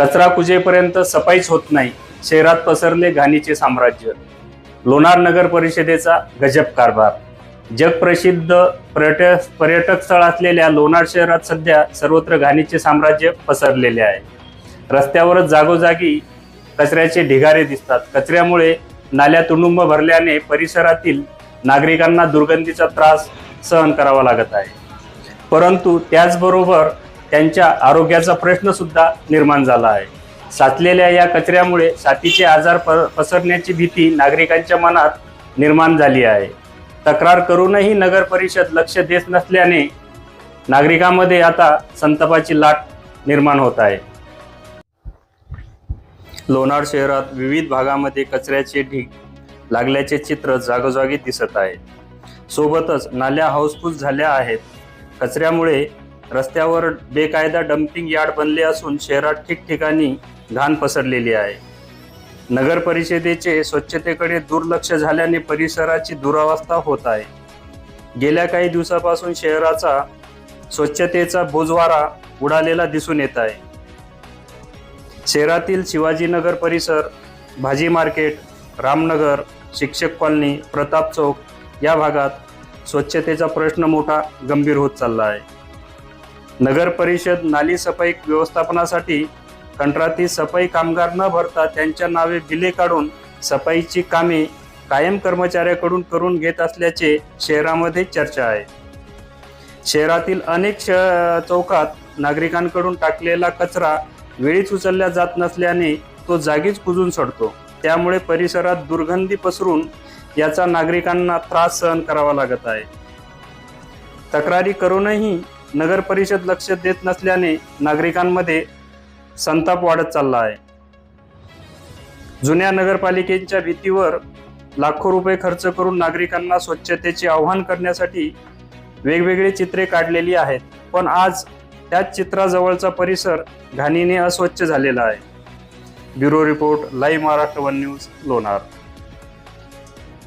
कचरा कुजेपर्यंत सफाईच होत नाही शहरात पसरले घाणीचे साम्राज्य. लोणार नगर परिषदेचा गजब कारभार. जगप्रसिद्ध पर्यटक पर्यटक स्थळ असलेल्या लोणार शहरात सध्या सर्वत्र घाणीचे साम्राज्य पसरलेले आहे. रस्त्यावरच जागोजागी कचऱ्याचे ढिगारे दिसतात. कचऱ्यामुळे नाल्या तुडुंब भरल्याने परिसरातील नागरिकांना दुर्गंधीचा त्रास सहन करावा लागत आहे. परंतु त्याचबरोबर त्यांच्या आरोग्याचा प्रश्नसुद्धा निर्माण झाला आहे. साचलेल्या या कचऱ्यामुळे साथीचे आजार प पसरण्याची भीती नागरिकांच्या मनात निर्माण झाली आहे. तक्रार करूनही नगर परिषद लक्ष देत नसल्याने नागरिकांमध्ये आता संतापाची लाट निर्माण होत आहे. लोणार शहरात विविध भागामध्ये कचऱ्याचे ढीग लागल्याचे चित्र जागोजागी दिसत आहे. सोबतच नाल्या हाऊसफुल झाल्या आहेत. कचऱ्यामुळे रस्त्यावर बेकायदा डम्पिंग यार्ड बनले असून शहरात ठिकठिकाणी घाण पसरलेली आहे. नगर परिषदेचे स्वच्छतेकडे दुर्लक्ष झाल्याने परिसराची दुरावस्था होत आहे. गेल्या काही दिवसापासून शहराचा स्वच्छतेचा बोजवारा उडालेला दिसून येत आहे. शहरातील शिवाजीनगर परिसर भाजी मार्केट रामनगर शिक्षक कॉलनी प्रताप चौक या भागात स्वच्छतेचा प्रश्न मोठा गंभीर होत चालला आहे. नगर परिषद नाली सफाई व्यवस्थापनासाठी कंत्राटी सफाई कामगार न भरता त्यांच्या नावे बिले काढून सफाईची कामे कायम कर्मचाऱ्याकडून करून घेत असल्याचे शहरामध्ये चर्चा आहे. शहरातील अनेक श चौकात नागरिकांकडून टाकलेला कचरा वेळीच उचलला जात नसल्याने तो जागीच कुजून सोडतो. त्यामुळे परिसरात दुर्गंधी पसरून याचा नागरिकांना त्रास सहन करावा लागत आहे. तक्रारी करूनही नगर परिषद लक्ष देत नसल्याने नागरिकांमध्ये संताप वाढत चालला आहे. जुन्या नगरपालिकेच्या भीतीवर लाखो रुपये खर्च करून नागरिकांना स्वच्छतेचे आव्हान करण्यासाठी वेगवेगळी चित्रे काढलेली आहेत. पण आज त्याच चित्राजवळचा परिसर घाणीने अस्वच्छ झालेला आहे. Bureau report live Maharashtra one news Lonar.